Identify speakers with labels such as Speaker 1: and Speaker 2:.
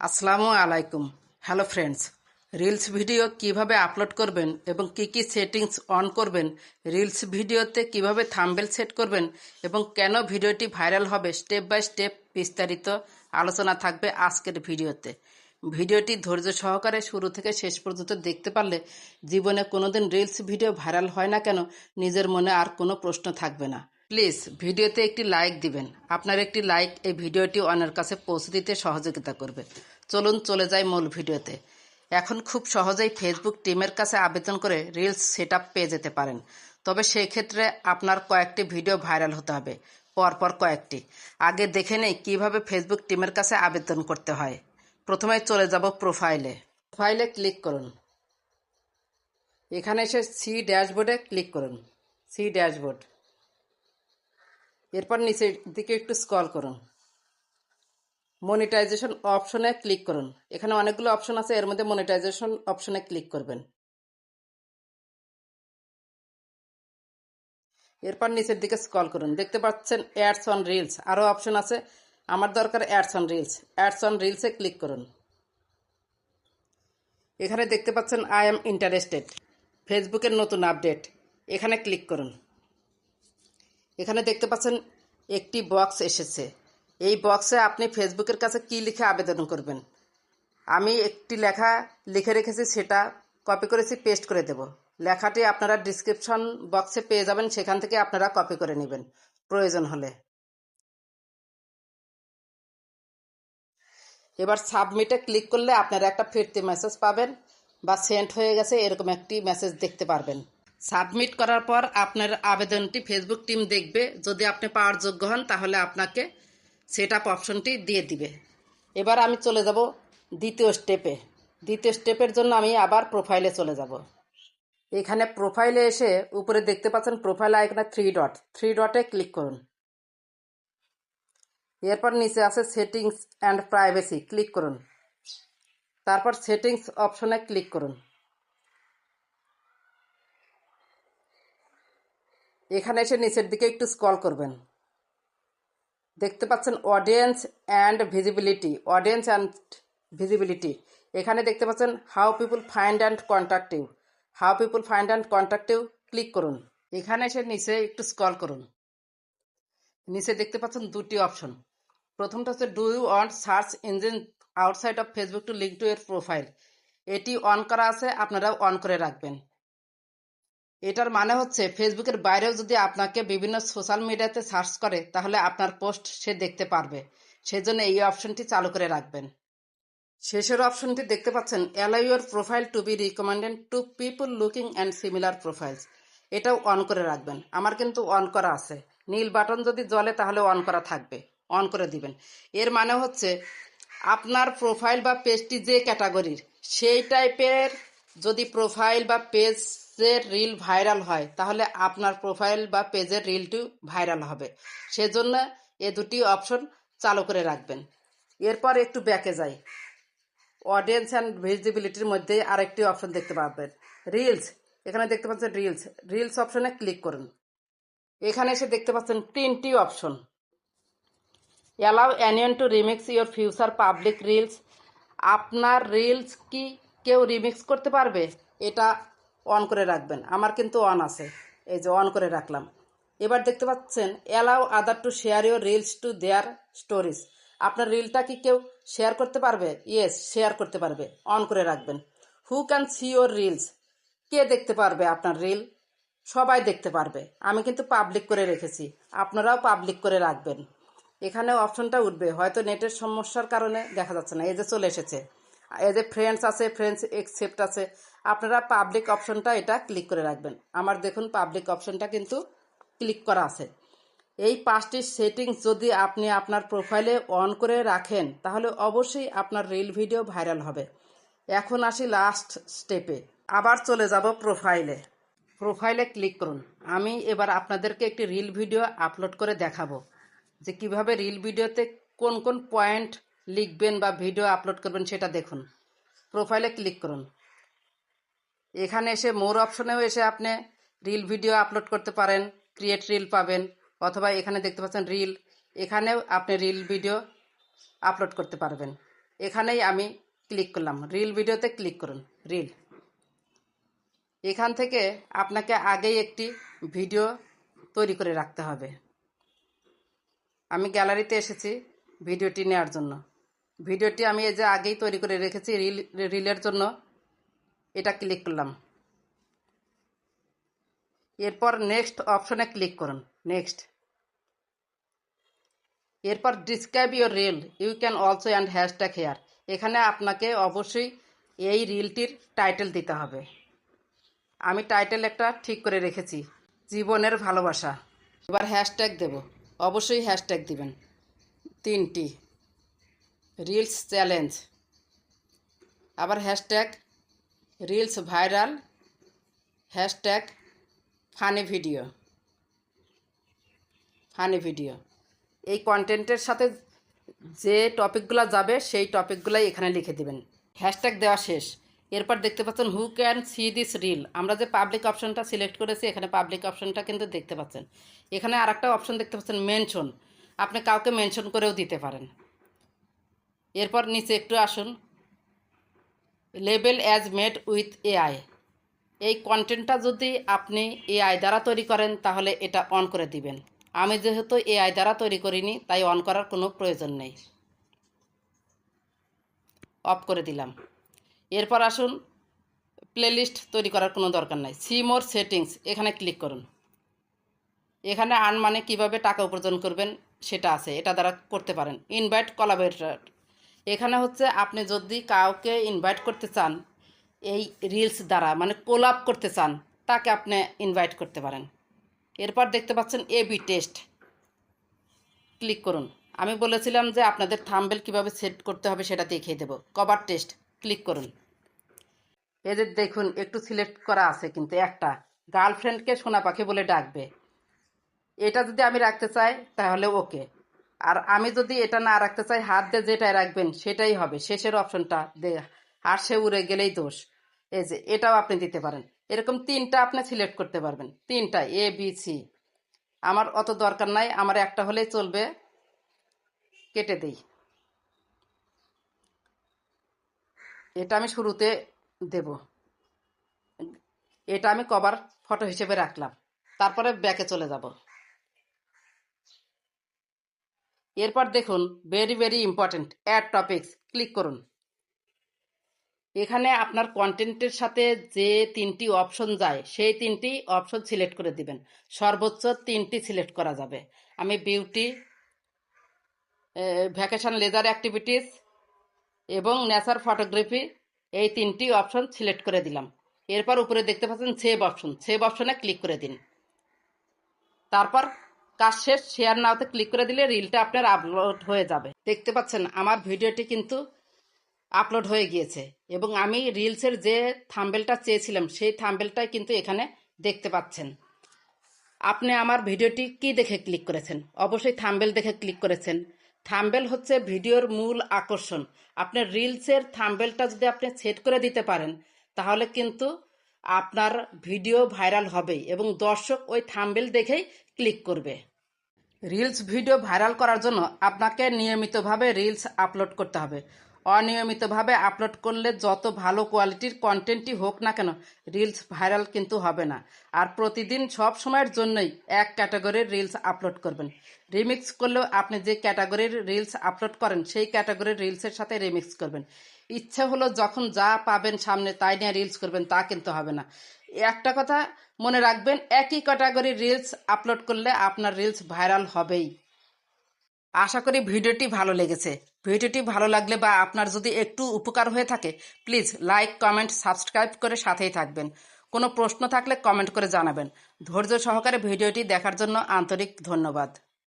Speaker 1: আসসালামু আলাইকুম। Hello friends reels video কীভাবে আপলোড করবেন এবং কি কি সেটিংস অন করবেন রিলস ভিডিওতে কীভাবে থাম্বেল সেট করবেন এবং কেন ভিডিওটি ভাইরাল হবে স্টেপ বাই স্টেপ বিস্তারিত আলোচনা থাকবে আজকের ভিডিওতে ভিডিওটি ধৈর্য সহকারে শুরু থেকে শেষ পর্যন্ত দেখতে পারলে জীবনে কোনোদিন রিলস ভিডিও ভাইরাল হয় না কেন, নিজের মনে আর কোনো প্রশ্ন থাকবে না। প্লিজ ভিডিওতে একটি লাইক দিবেন। আপনার একটি লাইক এই ভিডিওটি অন্যের কাছে পৌঁছে দিতে সহযোগিতা করবে। চলুন চলে যাই মূল ভিডিওতে। এখন খুব সহজেই ফেসবুক টিমের কাছে আবেদন করে রিলস সেট পেয়ে যেতে পারেন। তবে সেই ক্ষেত্রে আপনার কয়েকটি ভিডিও ভাইরাল হতে হবে, পরপর কয়েকটি। আগে দেখে নেই কীভাবে ফেসবুক টিমের কাছে আবেদন করতে হয়। প্রথমে চলে যাব প্রোফাইলে প্রোফাইলে ক্লিক করুন। এখানে এসে সি ড্যাশবোর্ডে ক্লিক করুন। সি ড্যাশবোর্ড এরপর নিচের দিকে একটু স্ক্রল করুন। মনিটাইজেশন অপশনে ক্লিক করুন। এখানে অনেকগুলো অপশন আছে, এর মধ্যে মনিটাইজেশন অপশনে ক্লিক করবেন। এরপর নিচের দিকে স্ক্রল করুন। দেখতে পাচ্ছেন অ্যাডস অন রিলস আরও অপশন আছে। আমার দরকার ads on reels ads on রিলসে ক্লিক করুন। এখানে দেখতে পাচ্ছেন আই এম ইন্টারেস্টেড ফেসবুকের নতুন আপডেট এখানে ক্লিক করুন। এখানে দেখতে পাচ্ছেন একটি বক্স এসেছে। এই বক্সে আপনি ফেসবুকের কাছে কি লিখে আবেদন করবেন? আমি একটি লেখা লিখে রেখেছি, সেটা কপি করেছি পেস্ট করে দেব। লেখাটি আপনারা ডিসক্রিপশন বক্সে পেয়ে যাবেন, সেখান থেকে আপনারা কপি করে নেবেন, প্রয়োজন হলে। এবার সাবমিটে ক্লিক করলে আপনারা একটা ফিরতি মেসেজ পাবেন, বা সেন্ড হয়ে গেছে, এরকম একটি মেসেজ দেখতে পারবেন। সাবমিট করার পর আপনার আবেদনটি ফেসবুক টিম দেখবে। যদি আপনি পাওয়ার যোগ্য হন, তাহলে আপনাকে সেট আপ অপশনটি দিয়ে দিবে। এবার আমি চলে যাব দ্বিতীয় স্টেপে দ্বিতীয় স্টেপের জন্য আমি আবার প্রোফাইলে চলে যাব। এখানে প্রোফাইলে এসে উপরে দেখতে পাচ্ছেন প্রোফাইল আইকনে থ্রি ডট থ্রি ডটে ক্লিক করুন। এরপর নিচে আছে সেটিংস অ্যান্ড প্রাইভেসি ক্লিক করুন। তারপর সেটিংস অপশনে ক্লিক করুন। এখানে এসে নিচের দিকে একটু স্ক্রল করবেন। দেখতে পাচ্ছেন audience and visibility audience and visibility এখানে দেখতে পাচ্ছেন how people find and contact you how people find and contact you click করুন। এখানে এসে নিচে একটু স্ক্রল করুন। নিচে দেখতে পাচ্ছেন দুটি অপশন প্রথমটা হচ্ছে do you want search engine outside of Facebook to link to এর প্রোফাইল এটি অন করা আছে, আপনারাও অন করে রাখবেন। এটার মানে হচ্ছে ফেসবুকের বাইরেও যদি আপনাকে বিভিন্ন সোশ্যাল মিডিয়াতে সার্চ করে, তাহলে আপনার পোস্ট সে দেখতে পারবে। সেজন্য এই অপশনটি চালু করে রাখবেন। শেষের অপশনটি দেখতে পাচ্ছেন allow your profile to be recommended to people looking and similar profiles এটাও অন করে রাখবেন। আমার কিন্তু অন করা আছে। নীল বাটন যদি জ্বলে, তাহলে অন করা থাকবে। অন করে দিবেন। এর মানে হচ্ছে, আপনার প্রোফাইল বা পেজটি যে ক্যাটাগরির সেই টাইপের যদি প্রোফাইল বা পেজের রিল ভাইরাল হয়, তাহলে আপনার প্রোফাইল বা পেজের রিলটি ভাইরাল হবে। সেজন্য এ দুটি অপশন চালু করে রাখবেন। এরপর একটু ব্যাকে যাই। অডিয়েন্স অ্যান্ড ভিজিবিলিটির মধ্যে আরেকটি অপশন দেখতে পাবেন। রিলস এখানে দেখতে পাচ্ছেন রিলস রিলস অপশনে ক্লিক করুন। এখানে এসে দেখতে পাচ্ছেন তিনটি option allow anyone to remix your future public reels আপনার রিলস কি কেউ রিমিক্স করতে পারবে, এটা অন করে রাখবেন। আমার কিন্তু অন আছে, এই যে অন করে রাখলাম। এবার দেখতে পাচ্ছেন allow other to share your reels to their stories আপনার রিলটা কি কেউ শেয়ার করতে পারবে? ইয়েস শেয়ার করতে পারবে অন করে রাখবেন। Who can see your reels কে দেখতে পারবে আপনার রিল সবাই দেখতে পারবে। আমি কিন্তু পাবলিক করে রেখেছি, আপনারাও পাবলিক করে রাখবেন। এখানে অপশনটা উঠবে, হয়তো নেটের সমস্যার কারণে দেখা যাচ্ছে না, এই যে চলে এসেছে। এই যে ফ্রেন্ডস আছে ফ্রেন্ডস একসেপ্ট আছে। আপনারা পাবলিক অপশনটা এটা ক্লিক করে রাখবেন। আমার দেখুন পাবলিক অপশনটা কিন্তু ক্লিক করা আছে। এই পাঁচটি সেটিংস যদি আপনি আপনার প্রোফাইলে অন করে রাখেন, তাহলে অবশ্যই আপনার রিল ভিডিও ভাইরাল হবে। এখন আসি লাস্ট স্টেপে আবার চলে যাব প্রোফাইলে প্রোফাইলে ক্লিক করুন। আমি এবার আপনাদেরকে একটি রিল ভিডিও আপলোড করে দেখাবো যে কীভাবে রিল ভিডিওতে কোন কোন পয়েন্ট লিখবেন বা ভিডিও আপলোড করবেন সেটা দেখুন। প্রোফাইলে ক্লিক করুন। এখানে এসে মোর অপশনেও এসে আপনি রিল ভিডিও আপলোড করতে পারেন, ক্রিয়েট রিল পাবেন, অথবা এখানে দেখতে পাচ্ছেন রিল, এখানেও আপনি রিল ভিডিও আপলোড করতে পারবেন। এখানেই আমি ক্লিক করলাম। রিল ভিডিওতে ক্লিক করুন, রিল। এখান থেকে আপনাকে আগেই একটি ভিডিও তৈরি করে রাখতে হবে। আমি গ্যালারিতে এসেছি ভিডিওটি নেওয়ার জন্য। ভিডিওটি আমি এই যে আগেই তৈরি করে রেখেছি, রিল, রিলের জন্য। এটা ক্লিক করলাম। এরপর নেক্সট অপশনে ক্লিক করুন। নেক্সট এরপর describe your reel you can also and hashtag here এখানে আপনাকে অবশ্যই এই রিলটির টাইটেল দিতে হবে। আমি টাইটেল একটা ঠিক করে রেখেছি। জীবনের ভালোবাসা। এবার হ্যাশট্যাগ দেব। অবশ্যই হ্যাশট্যাগ দিবেন। তিনটি। Reels challenge. আবার hashtag reels viral, hashtag funny video. Funny video. এই কন্টেন্টের সাথে যে টপিকগুলো যাবে, সেই টপিকগুলোই এখানে লিখে দিবেন। হ্যাশট্যাগ দেওয়া শেষ। এরপর দেখতে পাচ্ছেন who can see this reel আমরা যে পাবলিক অপশনটা সিলেক্ট করেছি, এখানে পাবলিক অপশনটা কিন্তু দেখতে পাচ্ছেন। এখানে আর একটা অপশন দেখতে পাচ্ছেন মেনশন আপনি কাউকে মেনশন করেও দিতে পারেন। এরপর নিচে একটু আসুন। Label as made with AI এই কন্টেন্টটা যদি আপনি এআই দ্বারা তৈরি করেন, তাহলে এটা অন করে দিবেন। আমি যেহেতু এআই দ্বারা তৈরি করিনি, তাই অন করার কোনো প্রয়োজন নেই। অফ করে দিলাম। এরপর আসুন। প্লেলিস্ট তৈরি করার কোনো দরকার নাই। সি মোর সেটিংস এখানে ক্লিক করুন। এখানে আন মানে কীভাবে টাকা উপার্জন করবেন, সেটা আছে। এটা দ্বারা করতে পারেন। ইনভাইট কলাবোরেটর এখানে হচ্ছে আপনি যদি কাউকে ইনভাইট করতে চান, এই রিলস দ্বারা মানে কোলাপ করতে চান, তাকে আপনি ইনভাইট করতে পারেন। এরপর দেখতে পাচ্ছেন এ বি টেস্ট ক্লিক করুন। আমি বলেছিলাম যে আপনাদের থাম্বেল কীভাবে সেট করতে হবে সেটা দেখিয়ে দেবো। কভার টেস্ট ক্লিক করুন। যে দেখুন, একটু সিলেক্ট করা আছে কিন্তু একটা। গার্লফ্রেন্ডকে সোনা পাখি বলে ডাকবে। এটা যদি আমি রাখতে চাই, তাহলে ওকে আর আমি যদি এটা না রাখতে চাই, হাত দিয়ে যেটাই রাখবেন, সেটাই হবে। শেষের অপশনটা আর সে উড়ে গেলেই দোষ। এই যে, এটাও আপনি দিতে পারেন। এরকম তিনটা আপনি সিলেক্ট করতে পারবেন। তিনটা এ বি সি আমার অত দরকার নাই, আমার একটা হলেই চলবে। কেটে দিই। এটা আমি শুরুতে দেব। এটা আমি কভার ফটো হিসেবে রাখলাম। তারপরে ব্যাকে চলে যাব। এরপর দেখুন very very important add topics click করুন। এখানে আপনার কন্টেন্টের সাথে যে তিনটি অপশন যায়, সেই তিনটি অপশন সিলেক্ট করে দিবেন। সর্বোচ্চ তিনটি সিলেক্ট করা যাবে। আমি বিউটি ভ্যাকেশন লেজার অ্যাক্টিভিটিস এবং নেচার ফটোগ্রাফি এই তিনটি অপশন সিলেক্ট করে দিলাম। এরপর উপরে দেখতে পাচ্ছেন সেভ অপশন সেভ অপশনে ক্লিক করে দিন। তারপর কাজ শেষ শেয়ার নাওতে ক্লিক করে দিলে রিলটা আপনার আপলোড হয়ে যাবে। দেখতে পাচ্ছেন, আমার ভিডিওটি কিন্তু আপলোড হয়ে গিয়েছে এবং আমি রিলসের যে থাম্বেলটা চেয়েছিলাম, সেই থাম্বেলটাই কিন্তু এখানে দেখতে পাচ্ছেন। আপনি আমার ভিডিওটি কি দেখে ক্লিক করেছেন? অবশ্যই থাম্বেল দেখে ক্লিক করেছেন। থাম্বেল হচ্ছে ভিডিওর মূল আকর্ষণ। আপনার রিলসের থাম্বেলটা যদি আপনি সেট করে দিতে পারেন, তাহলে কিন্তু আপনার ভিডিও ভাইরাল হবেই এবং দর্শক ওই থাম্বেল দেখেই ক্লিক করবে। রিলস ভিডিও ভাইরাল করার জন্য আপনাকে নিয়মিতভাবে রিলস আপলোড করতে হবে। অনিয়মিতভাবে আপলোড করলে যত ভালো কোয়ালিটির কন্টেন্টই হোক না কেন, রিলস ভাইরাল কিন্তু হবে না। আর প্রতিদিন সব সময়ের জন্যই এক ক্যাটাগরির রিলস আপলোড করবেন। রিমিক্স করলেও আপনি যে ক্যাটাগরির রিলস আপলোড করেন, সেই ক্যাটাগরির রিলসের সাথে রিমিক্স করবেন। ইচ্ছে হলো যখন যা পাবেন সামনে তাই নিয়ে রিলস করবেন, তা কিন্তু হবে না। একটা কথা মনে রাখবেন, একই ক্যাটাগরির রিলস আপলোড করলে আপনার রিলস ভাইরাল হবেই। আশা করি ভিডিওটি ভালো লেগেছে। ভিডিওটি ভালো লাগলে বা আপনার যদি একটু উপকার হয়ে থাকে প্লিজ লাইক কমেন্ট সাবস্ক্রাইব করে সাথেই থাকবেন। কোনো প্রশ্ন থাকলে কমেন্ট করে জানাবেন। ধৈর্য সহকারে ভিডিওটি দেখার জন্য আন্তরিক ধন্যবাদ।